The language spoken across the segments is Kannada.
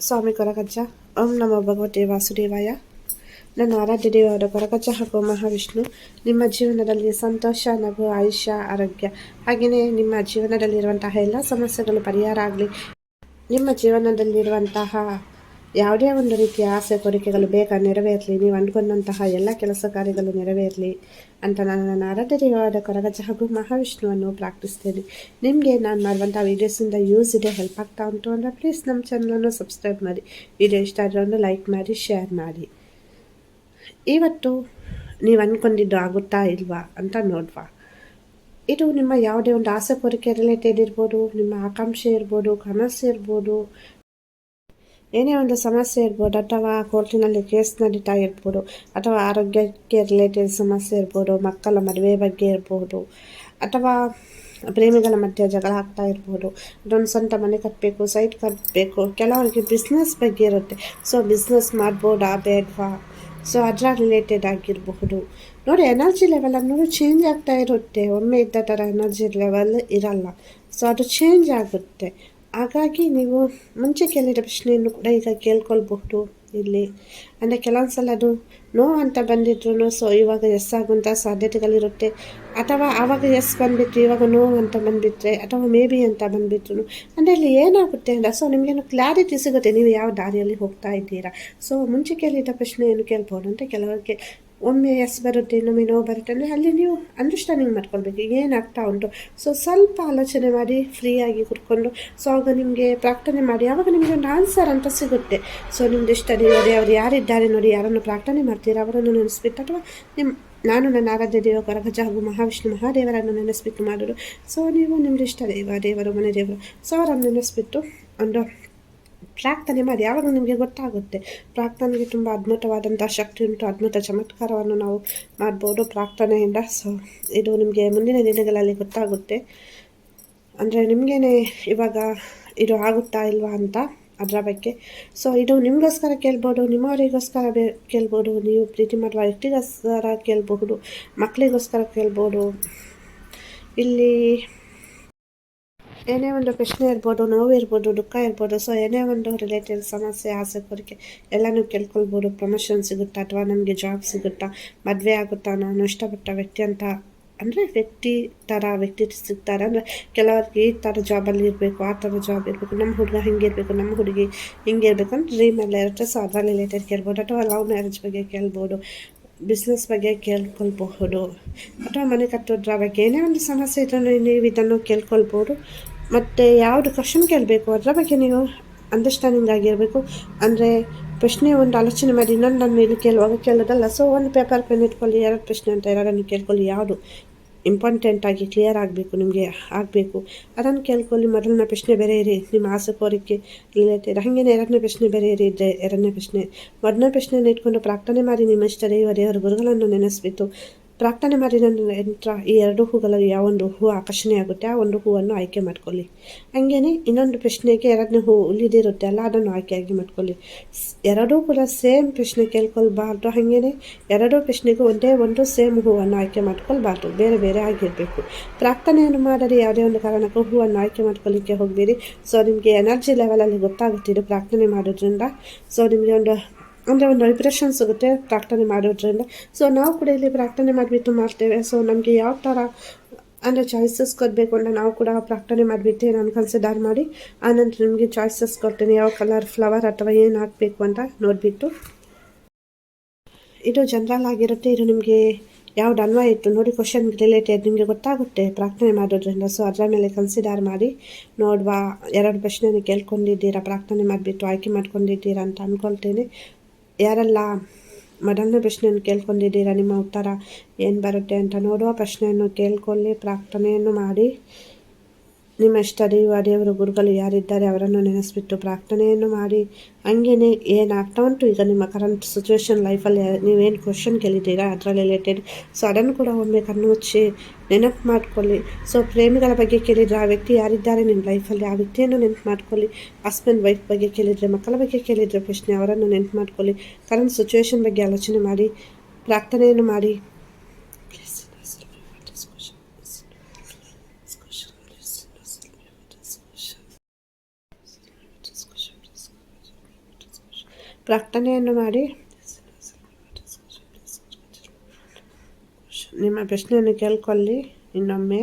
ಸ್ವಾಮಿ ಕೊರಗಜ್ಜ ಓಂ ನಮ ಭಗವತೆ ವಾಸುದೇವಾಯ. ನನ್ನ ಆರಾಧ್ಯ ದೇವರ ಕೊರಗಜ್ಜ ಹಾಗೂ ಮಹಾವಿಷ್ಣು, ನಿಮ್ಮ ಜೀವನದಲ್ಲಿ ಸಂತೋಷ, ನಗು, ಆಯುಷ್ಯ, ಆರೋಗ್ಯ, ಹಾಗೆಯೇ ನಿಮ್ಮ ಜೀವನದಲ್ಲಿರುವಂತಹ ಎಲ್ಲ ಸಮಸ್ಯೆಗಳು ಪರಿಹಾರ ಆಗಲಿ. ನಿಮ್ಮ ಜೀವನದಲ್ಲಿರುವಂತಹ ಯಾವುದೇ ಒಂದು ರೀತಿಯ ಆಸೆ, ಕೋರಿಕೆಗಳು ಬೇಗ ನೆರವೇರಲಿ, ನೀವು ಅಂದ್ಕೊಂಡಂತಹ ಎಲ್ಲ ಕೆಲಸ ಕಾರ್ಯಗಳು ನೆರವೇರಲಿ ಅಂತ ನಾನು ನನ್ನ ಆರಾಧ್ಯವಾದ ಕೊರಗಜ ಹಾಗೂ ಮಹಾವಿಷ್ಣುವನ್ನು ಪ್ರಾರ್ಥಿಸ್ತೇನೆ. ನಿಮಗೆ ನಾನು ಮಾಡುವಂಥ ವೀಡಿಯೋಸಿಂದ ಯೂಸ್ ಇದೆ ಹೆಲ್ಪ್ ಆಗ್ತಾ ಉಂಟು ಅಂದರೆ ಪ್ಲೀಸ್ ನಮ್ಮ ಚಾನಲನ್ನು ಸಬ್ಸ್ಕ್ರೈಬ್ ಮಾಡಿ. ವಿಡಿಯೋ ಇಷ್ಟ ಆದರೆ ಲೈಕ್ ಮಾಡಿ ಶೇರ್ ಮಾಡಿ. ಇವತ್ತು ನೀವು ಅಂದ್ಕೊಂಡಿದ್ದು ಆಗುತ್ತಾ ಇಲ್ವಾ ಅಂತ ನೋಡುವ. ಇದು ನಿಮ್ಮ ಯಾವುದೇ ಒಂದು ಆಸೆ, ಕೋರಿಕೆ ರಿಲೇಟೆಡ್ ಇರ್ಬೋದು, ನಿಮ್ಮ ಆಕಾಂಕ್ಷೆ ಇರ್ಬೋದು, ಕನಸು ಇರ್ಬೋದು ಏನೇ ಒಂದು ಸಮಸ್ಯೆ ಇರ್ಬೋದು, ಅಥವಾ ಕೋರ್ಟಿನಲ್ಲಿ ಕೇಸ್ ನಡೀತಾ ಇರ್ಬೋದು, ಅಥವಾ ಆರೋಗ್ಯಕ್ಕೆ ರಿಲೇಟೆಡ್ ಸಮಸ್ಯೆ ಇರ್ಬೋದು, ಮಕ್ಕಳ ಮದುವೆ ಬಗ್ಗೆ ಇರ್ಬೋದು, ಅಥವಾ ಪ್ರೇಮಿಗಳ ಮಧ್ಯೆ ಜಗಳ ಆಗ್ತಾ ಇರ್ಬೋದು, ಅದೊಂದು ಸ್ವಂತ ಮನೆ ಕಟ್ಟಬೇಕು ಸೈಟ್ ಕಟ್ಟಬೇಕು ಕೆಲವರಿಗೆ ಬಿಸ್ನೆಸ್ ಬಗ್ಗೆ ಇರುತ್ತೆ. ಸೊ ಬಿಸ್ನೆಸ್ ಮಾಡ್ಬೋದಾ ಬೇಡವಾ? ಸೊ ಅದರ ರಿಲೇಟೆಡ್ ಆಗಿರಬಹುದು. ನೋಡಿ ಎನರ್ಜಿ ಲೆವೆಲ್ ಅನ್ನೋದು ಚೇಂಜ್ ಆಗ್ತಾ ಇರುತ್ತೆ. ಒಮ್ಮೆ ಇದ್ದ ಥರ ಎನರ್ಜಿ ಲೆವೆಲ್ ಇರಲ್ಲ. ಸೊ ಅದು ಚೇಂಜ್ ಆಗುತ್ತೆ. ಹಾಗಾಗಿ ನೀವು ಮುಂಚೆ ಕೇಳಿದ ಪ್ರಶ್ನೆಯನ್ನು ಕೂಡ ಈಗ ಕೇಳ್ಕೊಳ್ಬಹುದು ಇಲ್ಲಿ. ಅಂದರೆ ಕೆಲವೊಂದು ಸಲ ಅದು ನೋ ಅಂತ ಬಂದಿದ್ರು ಸೊ ಇವಾಗ ಎಸ್ ಆಗುವಂಥ ಸಾಧ್ಯತೆಗಳಿರುತ್ತೆ. ಅಥವಾ ಆವಾಗ ಎಸ್ ಬಂದುಬಿಟ್ಟು ಇವಾಗ ನೋ ಅಂತ ಬಂದುಬಿಟ್ರೆ, ಅಥವಾ ಮೇ ಬಿ ಅಂತ ಬಂದುಬಿಟ್ರು ಅಂದರೆ ಇಲ್ಲಿ ಏನಾಗುತ್ತೆ ಅಂತ ಸೊ ನಿಮಗೇನು ಕ್ಲಾರಿಟಿ ಸಿಗುತ್ತೆ, ನೀವು ಯಾವ ದಾರಿಯಲ್ಲಿ ಹೋಗ್ತಾ ಇದ್ದೀರಾ. ಸೊ ಮುಂಚೆ ಕೇಳಿದ ಪ್ರಶ್ನೆಯನ್ನು ಕೇಳ್ಬೋದು ಅಂತ ಕೆಲವರಿಗೆ ಒಮ್ಮೆ ಎಸ್ ಬರುತ್ತೆ, ಇನ್ನೊಮ್ಮೆ ನೋವು ಬರುತ್ತೆ ಅಂದರೆ ಅಲ್ಲಿ ನೀವು ಅಂಡರ್ಸ್ಟ್ಯಾಂಡಿಂಗ್ ಮಾಡ್ಕೊಳ್ಬೇಕು ಏನಾಗ್ತಾ ಉಂಟು. ಸೊ ಸ್ವಲ್ಪ ಆಲೋಚನೆ ಮಾಡಿ ಫ್ರೀಯಾಗಿ ಕುತ್ಕೊಂಡು ಸೊ ಆಗ ನಿಮಗೆ ಪ್ರಾರ್ಥನೆ ಮಾಡಿ, ಆವಾಗ ನಿಮಗೆ ಒಂದು ಆನ್ಸರ್ ಅಂತ ಸಿಗುತ್ತೆ. ಸೊ ನಿಮ್ದು ಇಷ್ಟ ನೋಡಿ, ಅವ್ರು ಯಾರಿದ್ದಾರೆ ನೋಡಿ, ಯಾರನ್ನು ಪ್ರಾರ್ಥನೆ ಮಾಡ್ತೀರಾ, ಅವರನ್ನು ನೆನೆಸ್ಬಿಟ್ಟು, ಅಥವಾ ನಿಮ್ಮ ನಾನು ನನ್ನ ಆರಾಧ್ಯ ದೇವ ಕರಗಜ ಹಾಗೂ ಮಹಾವಿಷ್ಣು, ಮಹಾದೇವರನ್ನು ನೆನೆಸ್ಬಿಟ್ಟು ಮಾಡೋದು. ಸೊ ನೀವು ನಿಮ್ದು ಇಷ್ಟ ದೇವ ದೇವರು, ಮನೆ ದೇವರು ಸೊ ಅವರನ್ನು ನೆನೆಸ್ಬಿಟ್ಟು ಒಂದು ಪ್ರಾರ್ಥನೆ ಮಾಡಿ, ಯಾವಾಗ ನಿಮಗೆ ಗೊತ್ತಾಗುತ್ತೆ? ಪ್ರಾರ್ಥನೆಗೆ ತುಂಬ ಅದ್ಭುತವಾದಂಥ ಶಕ್ತಿ ಉಂಟು, ಅದ್ಭುತ ಚಮತ್ಕಾರವನ್ನು ನಾವು ಮಾಡ್ಬೋದು. ಪ್ರಾರ್ಥನೆಯಿಂದ ಸೊ, ಇದು ನಿಮಗೆ ಮುಂದಿನ ದಿನಗಳಲ್ಲಿ ಗೊತ್ತಾಗುತ್ತೆ. ಅಂದರೆ ನಿಮಗೇನೆ ಇವಾಗ ಇದು ಆಗುತ್ತಾ ಇಲ್ವಾ ಅಂತ ಅದರ ಬಗ್ಗೆ. ಸೊ ಇದು ನಿಮಗೋಸ್ಕರ ಕೇಳ್ಬೋದು, ನಿಮ್ಮವರಿಗೋಸ್ಕರ ಬೇ, ಕೇಳ್ಬೋದು, ನೀವು ಪ್ರೀತಿ ಮಾಡುವ ವ್ಯಕ್ತಿಗೋಸ್ಕರ ಕೇಳಬಹುದು ಮಕ್ಕಳಿಗೋಸ್ಕರ ಕೇಳ್ಬೋದು. ಇಲ್ಲಿ ಏನೇ ಒಂದು ಪ್ರಶ್ನೆ ಇರ್ಬೋದು, ನೋವು ಇರ್ಬೋದು, ದುಃಖ ಇರ್ಬೋದು ಸೊ ಏನೇ ಒಂದು ರಿಲೇಟೆಡ್ ಸಮಸ್ಯೆ, ಆಸೆ, ಕೋರಿಕೆ, ಎಲ್ಲನೂ ಕೇಳ್ಕೊಳ್ಬೋದು. ಪ್ರಮೋಷನ್ ಸಿಗುತ್ತಾ ಅಥವಾ ನಮಗೆ ಜಾಬ್ ಸಿಗುತ್ತಾ, ಮದುವೆ ಆಗುತ್ತಾ ನಾನು ಇಷ್ಟಪಟ್ಟ ವ್ಯಕ್ತಿ ಅಂತ ಅಂದರೆ ವ್ಯಕ್ತಿ ಥರ ವ್ಯಕ್ತಿ ಸಿಗ್ತಾರೆ. ಅಂದರೆ ಕೆಲವರಿಗೆ ಈ ಥರ ಜಾಬಲ್ಲಿ ಇರಬೇಕು, ಆ ಥರ ಜಾಬ್ ಇರಬೇಕು ನಮ್ಮ ಹುಡುಗ ಹಿಂಗೆ ಇರಬೇಕು ನಮ್ಮ ಹುಡುಗಿ ಹಿಂಗೆ ಇರಬೇಕು ಅಂತ ಡ್ರೀಮ್ ಎಲ್ಲ ಇರುತ್ತೆ. ಸೊ ಅದರ ರಿಲೇಟೆಡ್ ಕೇಳ್ಬೋದು ಅಥವಾ ಲವ್ ಮ್ಯಾರೇಜ್ ಬಗ್ಗೆ ಕೇಳ್ಬೋದು ಬಿಸ್ನೆಸ್ ಬಗ್ಗೆ ಕೇಳ್ಕೊಳ್ಬಹುದು. ಅಥವಾ ಮನೆ ಕಟ್ಟೋದ್ರ ಬಗ್ಗೆ ಏನೇ ಒಂದು ಸಮಸ್ಯೆ ಇದ್ರೂ ನೀವು ಇದನ್ನು ಕೇಳ್ಕೊಳ್ಬೋದು. ಮತ್ತು ಯಾವುದು ಕ್ವಶನ್ ಕೇಳಬೇಕು? ಅದರ ಬಗ್ಗೆ ನೀವು ಅಂಡರ್ಸ್ಟ್ಯಾಂಡಿಂಗ್ ಆಗಿರಬೇಕು. ಅಂದರೆ ಪ್ರಶ್ನೆ ಒಂದು ಆಲೋಚನೆ ಮಾಡಿ, ಇನ್ನೊಂದು ನಾನು ಇಲ್ಲಿ ಕೇಳುವಾಗ ಕೇಳೋದಲ್ಲ. ಸೊ ಒಂದು ಪೇಪರ್ ಪೆನ್ ಇಟ್ಕೊಳ್ಳಿ, ಎರಡು ಪ್ರಶ್ನೆ ಅಂತ ಎರಡನ್ನು ಕೇಳ್ಕೊಳ್ಳಿ. ಯಾವುದು ಇಂಪಾರ್ಟೆಂಟ್ ಆಗಿ ಕ್ಲಿಯರ್ ಆಗಬೇಕು, ನಿಮಗೆ ಆಗಬೇಕು? ಅದನ್ನು ಕೇಳ್ಕೊಳ್ಳಿ. ಮೊದಲನೇ ಪ್ರಶ್ನೆ ಬೇರೆ ಇರಿ. ನಿಮ್ಮ ಆಸೆ, ಕೋರಿಕೆ ರಿಲೇಟೆಡ್ ಹಾಗೇನೆ ಎರಡನೇ ಪ್ರಶ್ನೆ ಬೇರೆ ಇರಿ ಇದ್ದರೆ ಎರಡನೇ ಪ್ರಶ್ನೆ. ಮೊದಲನೇ ಪ್ರಶ್ನೆಯನ್ನು ಇಟ್ಕೊಂಡು ಪ್ರಾರ್ಥನೆ ಮಾಡಿ, ನಿಮ್ಮ ಇಷ್ಟ ದೇವರ ದೇವರ ಗುರುಗಳನ್ನು ನೆನೆಸ್ಬಿಟ್ಟು ಪ್ರಾರ್ಥನೆ ಮಾಡಿದ ನಂತರ ಈ ಎರಡು ಹೂಗಳಲ್ಲಿ ಯಾವೊಂದು ಹೂ ಆಕರ್ಷಣೆ ಆಗುತ್ತೆ, ಆ ಒಂದು ಹೂವನ್ನು ಆಯ್ಕೆ ಮಾಡ್ಕೊಳ್ಳಿ. ಹಾಗೇನೆ ಇನ್ನೊಂದು ಪ್ರಶ್ನೆಗೆ ಎರಡನೇ ಹೂ ಉಳಿದಿರುತ್ತೆ ಅಲ್ಲ, ಅದನ್ನು ಆಯ್ಕೆಯಾಗಿ ಮಾಡ್ಕೊಳ್ಳಿ. ಎರಡೂ ಕೂಡ ಸೇಮ್ ಪ್ರಶ್ನೆ ಕೇಳ್ಕೊಳ್ಬಾರ್ದು, ಹಾಗೇನೆ ಎರಡೂ ಪ್ರಶ್ನೆಗೂ ಒಂದೇ ಒಂದು ಸೇಮ್ ಹೂವನ್ನು ಆಯ್ಕೆ ಮಾಡ್ಕೊಳ್ಬಾರ್ದು, ಬೇರೆ ಬೇರೆ ಆಗಿರಬೇಕು. ಪ್ರಾರ್ಥನೆಯನ್ನು ಮಾಡದೆ ಯಾವುದೇ ಒಂದು ಕಾರಣಕ್ಕೂ ಹೂವನ್ನು ಆಯ್ಕೆ ಮಾಡ್ಕೊಳ್ಳಿಕ್ಕೆ ಹೋಗಬೇಡಿ. ಸೊ ನಿಮಗೆ ಎನರ್ಜಿ ಲೆವೆಲಲ್ಲಿ ಗೊತ್ತಾಗುತ್ತಿದೆ ಪ್ರಾರ್ಥನೆ ಮಾಡೋದ್ರಿಂದ. ಸೊ ನಿಮಗೆ ಒಂದು ಅಂದರೆ ಒಂದು ವೈಬ್ರೇಷನ್ ಸಿಗುತ್ತೆ ಪ್ರಾರ್ಥನೆ ಮಾಡೋದ್ರಿಂದ. ಸೊ ನಾವು ಕೂಡ ಇಲ್ಲಿ ಪ್ರಾರ್ಥನೆ ಮಾಡಿಬಿಟ್ಟು ಮಾಡ್ತೇವೆ. ಸೊ ನಮಗೆ ಯಾವ ಥರ ಅಂದರೆ ಚಾಯ್ಸಸ್ ಕೊಡಬೇಕು ಅಂತ ನಾವು ಕೂಡ ಪ್ರಾರ್ಥನೆ ಮಾಡಿಬಿಟ್ಟು ನಾನು ಕನ್ಸಿಡರ್ ಮಾಡಿ ಆನಂತರ ನಿಮಗೆ ಚಾಯ್ಸಸ್ ಕೊಡ್ತೇನೆ. ಯಾವ ಕಲರ್ ಫ್ಲವರ್ ಅಥವಾ ಏನು ಹಾಕಬೇಕು ಅಂತ ನೋಡಿಬಿಟ್ಟು. ಇದು ಜನರಲ್ ಆಗಿರುತ್ತೆ. ಇದು ನಿಮಗೆ ಯಾವ ಅನ್ವಯ ಇತ್ತು ನೋಡಿ ಕ್ವಶನ್ ರಿಲೇಟೆಡ್ ನಿಮಗೆ ಗೊತ್ತಾಗುತ್ತೆ ಪ್ರಾರ್ಥನೆ ಮಾಡೋದ್ರಿಂದ. ಸೊ ಅದರ ಮೇಲೆ ಕನ್ಸಿಡರ್ ಮಾಡಿ, ನೋಡುವ, ಎರಡು ಪ್ರಶ್ನೆನ ಕೇಳ್ಕೊಂಡಿದ್ದೀರಾ, ಪ್ರಾರ್ಥನೆ ಮಾಡಿಬಿಟ್ಟು ಆಯ್ಕೆ ಮಾಡ್ಕೊಂಡಿದ್ದೀರಾ ಅಂತ ಅಂದ್ಕೊಳ್ತೇನೆ ಯಾರೆಲ್ಲ ಮೊದಲನೇ ಪ್ರಶ್ನೆಯನ್ನು ಕೇಳ್ಕೊಂಡಿದ್ದೀರಾ ನಿಮ್ಮ ಉತ್ತರ ಏನು ಬರುತ್ತೆ ಅಂತ ನೋಡುವ ಪ್ರಶ್ನೆಯನ್ನು ಕೇಳ್ಕೊಳ್ಳಿ ಪ್ರಾರ್ಥನೆಯನ್ನು ಮಾಡಿ. ನಿಮ್ಮ ಇಷ್ಟ ದೇವ ದೇವರ ಗುರುಗಳು ಯಾರಿದ್ದಾರೆ ಅವರನ್ನು ನೆನೆಸ್ಬಿಟ್ಟು ಪ್ರಾರ್ಥನೆಯನ್ನು ಮಾಡಿ. ಹಂಗೇನೆ ಏನಾಗ್ತಾ ಉಂಟು? ಈಗ ನಿಮ್ಮ ಕರೆಂಟ್ ಸಿಚುವೇಶನ್ ಲೈಫಲ್ಲಿ ನೀವೇನು ಕ್ವಶನ್ ಕೇಳಿದ್ದೀರಾ? ಅದರ ರಿಲೇಟೆಡ್ ಸೊ ಅದನ್ನು ಕೂಡ ಒಮ್ಮೆ ಕಣ್ಣು ಮುಚ್ಚಿ ನೆನಪು ಮಾಡ್ಕೊಳ್ಳಿ. ಸೊ ಪ್ರೇಮಿಗಳ ಬಗ್ಗೆ ಕೇಳಿದರೆ ಆ ವ್ಯಕ್ತಿ ಯಾರಿದ್ದಾರೆ? ನಿಮ್ಮ ಲೈಫಲ್ಲಿ ಆ ವ್ಯಕ್ತಿಯನ್ನು ನೆನಪು ಮಾಡ್ಕೊಳ್ಳಿ. ಹಸ್ಬೆಂಡ್ ವೈಫ್ ಬಗ್ಗೆ ಕೇಳಿದರೆ, ಮಕ್ಕಳ ಬಗ್ಗೆ ಕೇಳಿದರೆ ಪ್ರಶ್ನೆ ಅವರನ್ನು ನೆನಪು ಮಾಡ್ಕೊಳ್ಳಿ. ಕರೆಂಟ್ ಸಿಚುವೇಶನ್ ಬಗ್ಗೆ ಆಲೋಚನೆ ಮಾಡಿ, ಪ್ರಾರ್ಥನೆಯನ್ನು ಮಾಡಿ. ಪ್ರಾರ್ಥನೆಯನ್ನು ಮಾಡಿ. ನಿಮ್ಮ ಪ್ರಶ್ನೆಯನ್ನು ಕೇಳ್ಕೊಳ್ಳಿ. ಇನ್ನೊಮ್ಮೆ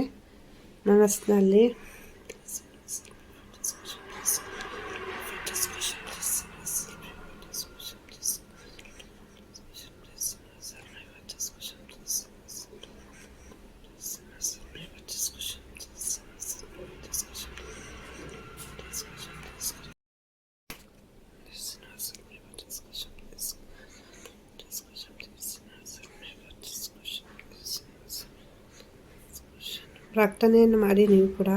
ಮನಸ್ಸಿನಲ್ಲಿ. ಪ್ರಾರ್ಥನೆಯನ್ನು ಮಾಡಿ ನೀವು ಕೂಡ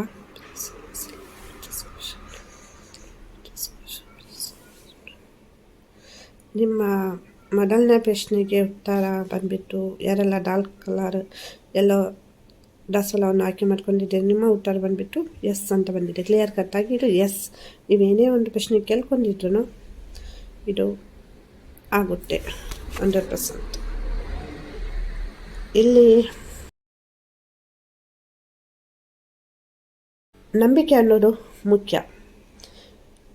ನಿಮ್ಮ ಮೊದಲನೇ ಪ್ರಶ್ನೆಗೆ ಉತ್ತರ ಬಂದುಬಿಟ್ಟು, ಯಾರೆಲ್ಲ ಡಾರ್ಕ್ ಕಲರ್ ಎಲ್ಲೋ ದಾಸವಾಳವನ್ನು ಆಯ್ಕೆ ಮಾಡ್ಕೊಂಡಿದ್ದೀರಿ, ನಿಮ್ಮ ಉತ್ತರ ಬಂದುಬಿಟ್ಟು ಎಸ್ ಅಂತ ಬಂದಿದೆ. ಕ್ಲಿಯರ್ ಕಟ್ಟಾಗಿ ಇದು ಎಸ್ ನೀವೇನೇ ಒಂದು ಪ್ರಶ್ನೆ ಕೇಳ್ಕೊಂಡಿದ್ರು ಇದು ಆಗುತ್ತೆ. ಹಂಡ್ರೆಡ್ ಪರ್ಸೆಂಟ್ ಇಲ್ಲಿ ನಂಬಿಕೆ ಅನ್ನೋದು ಮುಖ್ಯ.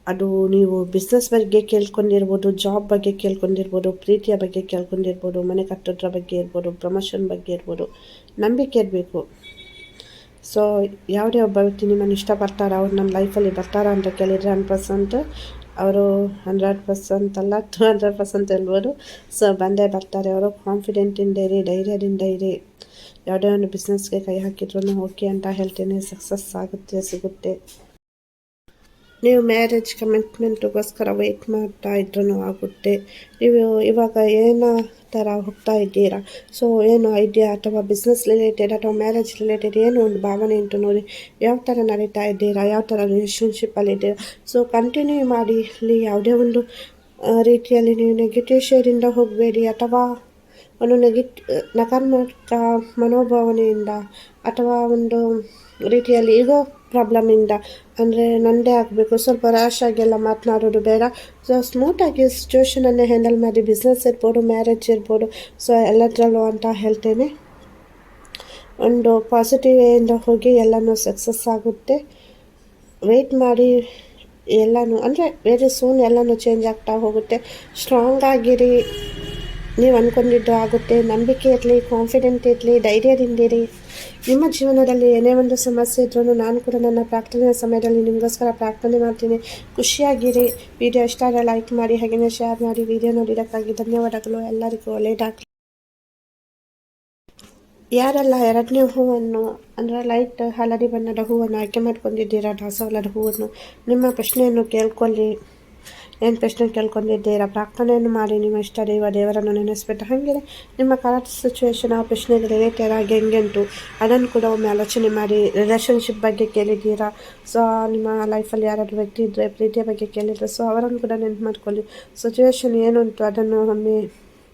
ಅದು ನೀವು ಬಿಸ್ನೆಸ್ ಬಗ್ಗೆ ಕೇಳ್ಕೊಂಡಿರ್ಬೋದು ಜಾಬ್ ಬಗ್ಗೆ ಕೇಳ್ಕೊಂಡಿರ್ಬೋದು, ಪ್ರೀತಿಯ ಬಗ್ಗೆ ಕೇಳ್ಕೊಂಡಿರ್ಬೋದು, ಮನೆ ಕಟ್ಟೋದ್ರ ಬಗ್ಗೆ ಇರ್ಬೋದು ಪ್ರಮೋಷನ್ ಬಗ್ಗೆ ಇರ್ಬೋದು, ನಂಬಿಕೆ ಇರಬೇಕು. ಸೊ ಯಾವುದೇ ಒಬ್ಬ ವ್ಯಕ್ತಿ ನಿಮ್ಮನ್ನು ಇಷ್ಟಪಡ್ತಾರ, ಅವ್ರು ನಮ್ಮ ಲೈಫಲ್ಲಿ ಬರ್ತಾರಾ ಅಂತ ಕೇಳಿದರೆ ಹಂಡ್ರೆಡ್ ಪರ್ಸೆಂಟ್ ಅವರು ಹಂಡ್ರೆಡ್ ಪರ್ಸೆಂಟ್ ಅಲ್ಲ ಟು ಹಂಡ್ರೆಡ್ ಪರ್ಸೆಂಟ್ ಹೇಳ್ಬೋದು. ಸೊ ಬಂದೇ ಬರ್ತಾರೆ ಅವರು ಕಾನ್ಫಿಡೆಂಟಿಂದ ಇರಿ, ಧೈರ್ಯದಿಂದ ಇರಿ. ಯಾವುದೇ ಒಂದು ಬಿಸ್ನೆಸ್ಗೆ ಕೈ ಹಾಕಿದ್ರು ಓಕೆ ಅಂತ ಹೇಳ್ತೇನೆ. ಸಕ್ಸಸ್ ಆಗುತ್ತೆ, ಸಿಗುತ್ತೆ. ನೀವು ಮ್ಯಾರೇಜ್ ಕಮಿಟ್ಮೆಂಟ್ಗೋಸ್ಕರ ವೆಯ್ಟ್ ಮಾಡ್ತಾ ಇದ್ರೂ ಆಗುತ್ತೆ. ನೀವು ಇವಾಗ ಏನೋ ಥರ ಹೋಗ್ತಾ ಇದ್ದೀರಾ? ಸೊ ಏನು ಐಡಿಯಾ ಅಥವಾ ಬಿಸ್ನೆಸ್ ರಿಲೇಟೆಡ್ ಅಥವಾ ಮ್ಯಾರೇಜ್ ರಿಲೇಟೆಡ್ ಏನು ಒಂದು ಭಾವನೆ ಉಂಟು ನೋಡಿ. ಯಾವ ಥರ ನಡೀತಾ ಇದ್ದೀರಾ? ಯಾವ ಥರ ರಿಲೇಷನ್ಶಿಪ್ಪಲ್ಲಿದ್ದೀರಾ ಸೊ ಕಂಟಿನ್ಯೂ ಮಾಡಿ. ಇಲ್ಲಿ ಯಾವುದೇ ಒಂದು ರೀತಿಯಲ್ಲಿ ನೀವು ನೆಗೆಟಿವ್ ಶೇರಿಂದ ಹೋಗಬೇಡಿ ಅಥವಾ ಒಂದು ನೆಗೆಟ್ ನಕಾರಾತ್ಮಕ ಮನೋಭಾವನೆಯಿಂದ ಅಥವಾ ಒಂದು ರೀತಿಯಲ್ಲಿ ಈಗೋ ಪ್ರಾಬ್ಲಮಿಂದ ಅಂದರೆ ನನ್ನದೇ ಆಗಬೇಕು, ಸ್ವಲ್ಪ ರ್ಯಾಶ್ ಆಗೆಲ್ಲ ಮಾತನಾಡೋದು ಬೇಡ. ಸೊ ಸ್ಮೂತಾಗಿ ಸಿಚುವೇಶನನ್ನೇ ಹ್ಯಾಂಡಲ್ ಮಾಡಿ ಬಿಸ್ನೆಸ್ ಇರ್ಬೋದು ಮ್ಯಾರೇಜ್ ಇರ್ಬೋದು ಸೊ ಎಲ್ಲದರಲ್ಲೂ ಅಂತ ಹೇಳ್ತೇನೆ. ಒಂದು ಪಾಸಿಟಿವ್ ವೇಯಿಂದ ಹೋಗಿ ಎಲ್ಲನೂ ಸಕ್ಸಸ್ ಆಗುತ್ತೆ. ವೆಯ್ಟ್ ಮಾಡಿ ಎಲ್ಲನೂ, ಅಂದರೆ ವೆರಿ ಸೂನ್ ಎಲ್ಲನೂ ಚೇಂಜ್ ಆಗ್ತಾ ಹೋಗುತ್ತೆ. ಸ್ಟ್ರಾಂಗ್ ಆಗಿರಿ. ನೀವು ಅಂದ್ಕೊಂಡಿದ್ದು ಆಗುತ್ತೆ. ನಂಬಿಕೆ ಇರಲಿ ಕಾನ್ಫಿಡೆಂಟ್ ಇರಲಿ ಧೈರ್ಯದಿಂದಿರಿ ನಿಮ್ಮ ಜೀವನದಲ್ಲಿ ಏನೇ ಒಂದು ಸಮಸ್ಯೆ ಇದ್ರೂ ನಾನು ಕೂಡ ನನ್ನ ಪ್ರಾರ್ಥನೆಯ ಸಮಯದಲ್ಲಿ ನಿಮಗೋಸ್ಕರ ಪ್ರಾರ್ಥನೆ ಮಾಡ್ತೀನಿ. ಖುಷಿಯಾಗಿರಿ. ವಿಡಿಯೋ ಇಷ್ಟ ಆದರೆ ಲೈಕ್ ಮಾಡಿ ಹಾಗೆಯೇ ಶೇರ್ ಮಾಡಿ. ವಿಡಿಯೋ ನೋಡಿದಕ್ಕಾಗಿ ಧನ್ಯವಾದಗಳು. ಎಲ್ಲರಿಗೂ ಒಳ್ಳೆಯದಾಗಲಿ. ಯಾರೆಲ್ಲ ಎರಡನೇ ಹೂವನ್ನು, ಅಂದರೆ ಲೈಟ್ ಹಳದಿ ಬಣ್ಣದ ಹೂವನ್ನು ಆಯ್ಕೆ ಮಾಡ್ಕೊಂಡಿದ್ದೀರಾ, ದಾಸವಾಳದ ಹೂವನ್ನು, ನಿಮ್ಮ ಪ್ರಶ್ನೆಯನ್ನು ಕೇಳ್ಕೊಳ್ಳಿ. ಏನು ಪ್ರಶ್ನೆ ಕೇಳ್ಕೊಂಡಿದ್ದೀರಾ? ಪ್ರಾರ್ಥನೆಯನ್ನು ಮಾಡಿ ನಿಮ್ಮ ಇಷ್ಟ ದೈವ ದೇವರನ್ನು ನೆನೆಸ್ಬಿಟ್ಟು ಹಾಗೆ ನಿಮ್ಮ ಕರೆಕ್ಟ್ ಸಿಚುವೇಶನ್ ಆ ಪ್ರಶ್ನೆಗೆ ರಿಲೇಟೆಡ್ ಆಗಿ ಹೆಂಗೆಂಟು? ಅದನ್ನು ಕೂಡ ಒಮ್ಮೆ ಆಲೋಚನೆ ಮಾಡಿ ರಿಲೇಷನ್ಶಿಪ್ ಬಗ್ಗೆ ಕೇಳಿದ್ದೀರಾ? ಸೊ ನಿಮ್ಮ ಲೈಫಲ್ಲಿ ಯಾರಾದರೂ ವ್ಯಕ್ತಿ ಇದ್ದರೆ ಪ್ರೀತಿಯ ಬಗ್ಗೆ ಕೇಳಿದರೆ ಸೊ ಅವರನ್ನು ಕೂಡ ನೆನ್ಪು ಮಾಡ್ಕೊಳ್ಳಿ. ಸಿಚುವೇಶನ್ ಏನು ಉಂಟು ಅದನ್ನು ಒಮ್ಮೆ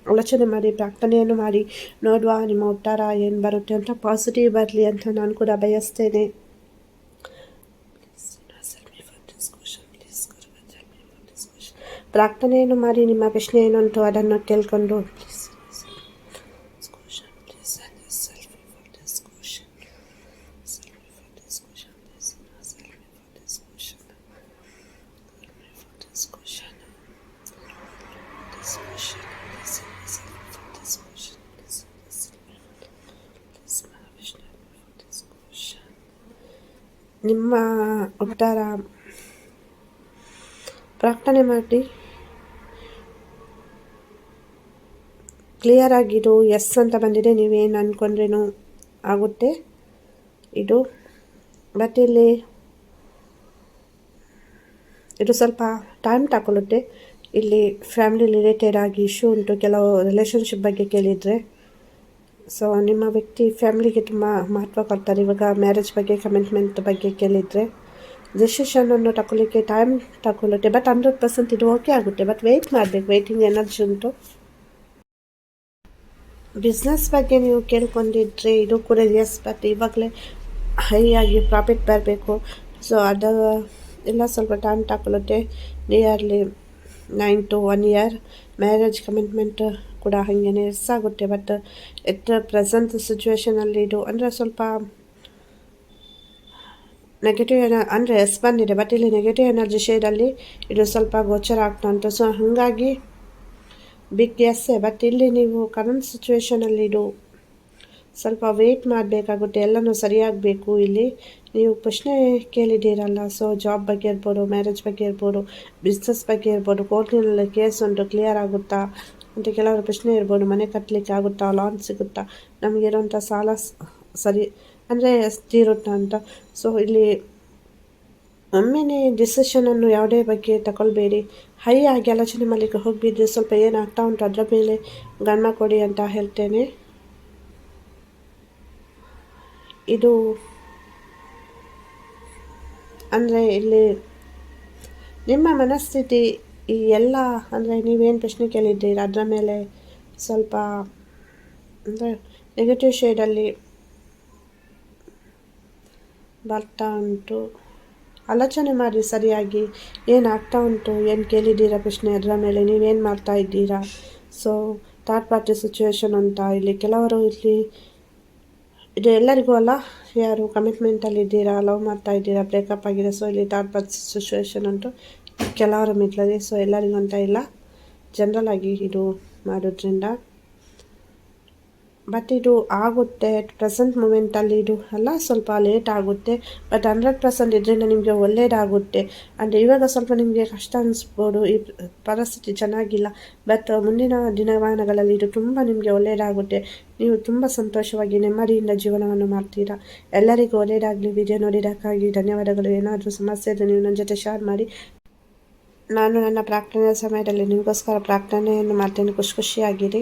ಆಲೋಚನೆ ಮಾಡಿ, ಪ್ರಾರ್ಥನೆಯನ್ನು ಮಾಡಿ, ನೋಡುವ ನಿಮ್ಮ ಉತ್ತರ ಏನು ಬರುತ್ತೆ ಅಂತ ಪಾಸಿಟಿವ್ ಬರಲಿ ಅಂತ ನಾನು ಕೂಡ ಬಯಸ್ತೇನೆ. ಪ್ರಾರ್ಥನೆಯನ್ನು ಮಾಡಿ ನಿಮ್ಮ ಪ್ರಶ್ನೆ ಏನುಂಟು ಅದನ್ನು ಕೇಳ್ಕೊಂಡು ನಿಮ್ಮ ಉತ್ತರ ಪ್ರಾರ್ಥನೆ ಮಾಡಿ ಕ್ಲಿಯರ್ ಆಗಿದು ಎಸ್ ಅಂತ ಬಂದಿದೆ, ನೀವೇನು ಅಂದ್ಕೊಂಡ್ರೇನು ಆಗುತ್ತೆ? ಇದು ಬಟ್ ಇಲ್ಲಿ ಇದು ಸ್ವಲ್ಪ ಟೈಮ್ ತಗೊಳ್ಳುತ್ತೆ ಇಲ್ಲಿ ಫ್ಯಾಮಿಲಿ ರಿಲೇಟೆಡ್ ಆಗಿ ಇಶ್ಯೂ ಉಂಟು, ಕೆಲವು ರಿಲೇಷನ್ಶಿಪ್ ಬಗ್ಗೆ ಕೇಳಿದರೆ. ಸೊ ನಿಮ್ಮ ವ್ಯಕ್ತಿ ಫ್ಯಾಮಿಲಿಗೆ ತುಂಬ ಮಹತ್ವ ಕೊಡ್ತಾರೆ. ಇವಾಗ ಮ್ಯಾರೇಜ್ ಬಗ್ಗೆ ಕಮಿಟ್ಮೆಂಟ್ ಬಗ್ಗೆ ಕೇಳಿದರೆ. ಡಿಸಿಷನನ್ನು ತಗೊಳ್ಳಿಕ್ಕೆ ಟೈಮ್ ತಗೊಳ್ಳುತ್ತೆ ಬಟ್ ಹಂಡ್ರೆಡ್ ಪರ್ಸೆಂಟ್ ಇದು ಓಕೆ ಆಗುತ್ತೆ. ಬಟ್ ವೆಯ್ಟ್ ಮಾಡಬೇಕು ವೆಯ್ಟಿಂಗ್ ಎನರ್ಜಿ ಉಂಟು. ಬಿಸ್ನೆಸ್ ಬಗ್ಗೆ ನೀವು ಕೇಳ್ಕೊಂಡಿದ್ರೆ, ಇದು ಕೂಡ ಎಸ್ ಬಟ್ ಇವಾಗಲೇ ಹೈ ಆಗಿ ಪ್ರಾಫಿಟ್ ಬರಬೇಕು. ಸೊ ಅದು ಎಲ್ಲ ಸ್ವಲ್ಪ ಟೈಮ್ ತಗೊಳುತ್ತೆ. Nearly nine to one year marriage commitment ಕೂಡ ಹಾಗೇನೆ ಎಸ್ ಆಗುತ್ತೆ. ಬಟ್ ಎಟ್ ಪ್ರೆಸೆಂಟ್ ಸಿಚುವೇಶನಲ್ಲಿ ಇದು ಅಂದರೆ ಸ್ವಲ್ಪ ನೆಗೆಟಿವ್ ಎನ ಅಂದರೆ ಎಸ್ ಬಂದಿದೆ. ಬಟ್ ಇಲ್ಲಿ ನೆಗೆಟಿವ್ ಎನರ್ಜಿ ಶೇಡಲ್ಲಿ ಇದು ಸ್ವಲ್ಪ ಗೋಚರ ಆಗ್ತಾ ಉಂಟು. ಸೊ ಹಾಗಾಗಿ ಬಿಗ್ ಎಸ್ಸೆ ಬಟ್ ಇಲ್ಲಿ ನೀವು ಕರೆಂಟ್ ಸಿಚುವೇಶನಲ್ಲಿ ಇಡು. ಸ್ವಲ್ಪ ವೆಯ್ಟ್ ಮಾಡಬೇಕಾಗುತ್ತೆ, ಎಲ್ಲನೂ ಸರಿಯಾಗಬೇಕು ಇಲ್ಲಿ. ನೀವು ಪ್ರಶ್ನೆ ಕೇಳಿದ್ದೀರಲ್ಲ ಸೊ ಜಾಬ್ ಬಗ್ಗೆ ಇರ್ಬೋದು ಮ್ಯಾರೇಜ್ ಬಗ್ಗೆ ಇರ್ಬೋದು ಬಿಸ್ನೆಸ್ ಬಗ್ಗೆ ಇರ್ಬೋದು ಕೋರ್ಟಿನಲ್ಲಿ ಕೇಸ್ ಉಂಟು ಕ್ಲಿಯರ್ ಆಗುತ್ತಾ? ಅಂತ ಕೆಲವರು ಪ್ರಶ್ನೆ ಇರ್ಬೋದು, ಮನೆ ಕಟ್ಟಲಿಕ್ಕೆ ಆಗುತ್ತಾ ಲಾನ್ ಸಿಗುತ್ತಾ? ನಮಗಿರೋಂಥ ಸಾಲ ಸರಿ, ಅಂದರೆ ತೀರುತ್ತಾ ಅಂತ. ಸೊ ಇಲ್ಲಿ ಒಮ್ಮೆನೇ ಡಿಸಿಷನನ್ನು ಯಾವುದೇ ಬಗ್ಗೆ ತಗೊಳ್ಬೇಡಿ. ಹೈ ಆಗಿ ಆಲೋಚನೆ ಮಾಡಲಿಕ್ಕೆ ಹೋಗಿಬಿದ್ರೆ ಸ್ವಲ್ಪ ಏನಾಗ್ತಾ ಉಂಟು ಅದರ ಮೇಲೆ ಗಮನ ಕೊಡಿ ಅಂತ ಹೇಳ್ತೇನೆ. ಇದು ಅಂದರೆ ಇಲ್ಲಿ ನಿಮ್ಮ ಮನಸ್ಥಿತಿ ಈ ಎಲ್ಲ ಅಂದರೆ ನೀವೇನು ಪ್ರಶ್ನೆ ಕೇಳಿದ್ದೀರಿ ಅದರ ಮೇಲೆ ಸ್ವಲ್ಪ ಅಂದರೆ ನೆಗೆಟಿವ್ ಶೇಡಲ್ಲಿ ಬರ್ತಾ ಉಂಟು. ಆಲೋಚನೆ ಮಾಡಿ ಸರಿಯಾಗಿ ಏನಾಗ್ತಾ ಉಂಟು, ಏನು ಕೇಳಿದ್ದೀರಾ ಪ್ರಶ್ನೆ? ಅದರ ಮೇಲೆ ನೀವೇನು ಮಾಡ್ತಾ ಇದ್ದೀರಾ? ಸೊ ಥರ್ಡ್ ಪಾರ್ಟಿ ಸಿಚುವೇಶನ್ ಅಂತ ಇಲ್ಲಿ ಕೆಲವರು ಇಲ್ಲಿ ಇದು ಎಲ್ಲರಿಗೂ ಅಲ್ಲ, ಯಾರು ಕಮಿಟ್ಮೆಂಟಲ್ಲಿ ಇದ್ದೀರಾ ಲವ್ ಮಾಡ್ತಾ ಇದ್ದೀರಾ ಬ್ರೇಕಪ್ ಆಗಿದೆ ಸೊ ಇಲ್ಲಿ ಥರ್ಡ್ ಪಾರ್ಟಿ ಸಿಚುವೇಶನ್ ಉಂಟು ಕೆಲವರ ಮಿಟ್ಲಲ್ಲಿ ಸೊ ಎಲ್ಲರಿಗೂ ಅಂತ ಇಲ್ಲ. ಜನರಲ್ ಆಗಿ ಇದು ಮಾಡೋದ್ರಿಂದ ಬಟ್ ಇದು ಆಗುತ್ತೆ ಪ್ರೆಸೆಂಟ್ ಮೂಮೆಂಟಲ್ಲಿ ಇದು ಅಲ್ಲ ಸ್ವಲ್ಪ ಲೇಟ್ ಆಗುತ್ತೆ. ಬಟ್ ಹಂಡ್ರೆಡ್ ಪರ್ಸೆಂಟ್ ಇದರಿಂದ ನಿಮಗೆ ಒಳ್ಳೆಯದಾಗುತ್ತೆ ಅಂದರೆ ಇವಾಗ ಸ್ವಲ್ಪ ನಿಮಗೆ ಕಷ್ಟ ಅನಿಸ್ಬೋದು. ಈ ಪರಿಸ್ಥಿತಿ ಚೆನ್ನಾಗಿಲ್ಲ. ಬಟ್ ಮುಂದಿನ ದಿನಮಾನಗಳಲ್ಲಿ ಇದು ತುಂಬ ನಿಮಗೆ ಒಳ್ಳೆಯದಾಗುತ್ತೆ ನೀವು ತುಂಬ ಸಂತೋಷವಾಗಿ ನೆಮ್ಮದಿಯಿಂದ ಜೀವನವನ್ನು ಮಾಡ್ತೀರಾ. ಎಲ್ಲರಿಗೂ ಒಳ್ಳೆಯದಾಗಲಿ ವಿಡಿಯೋ ನೋಡಿದಕ್ಕಾಗಿ ಧನ್ಯವಾದಗಳು. ಏನಾದರೂ ಸಮಸ್ಯೆ ಇದ್ದರೆ ನೀವು ನನ್ನ ಜೊತೆ ಶೇರ್ ಮಾಡಿ. ನಾನು ನನ್ನ ಪ್ರಾರ್ಥನೆಯ ಸಮಯದಲ್ಲಿ ನಿಮಗೋಸ್ಕರ ಪ್ರಾರ್ಥನೆಯನ್ನು ಮಾಡ್ತೇನೆ. ಖುಷಿ ಖುಷಿಯಾಗಿರಿ.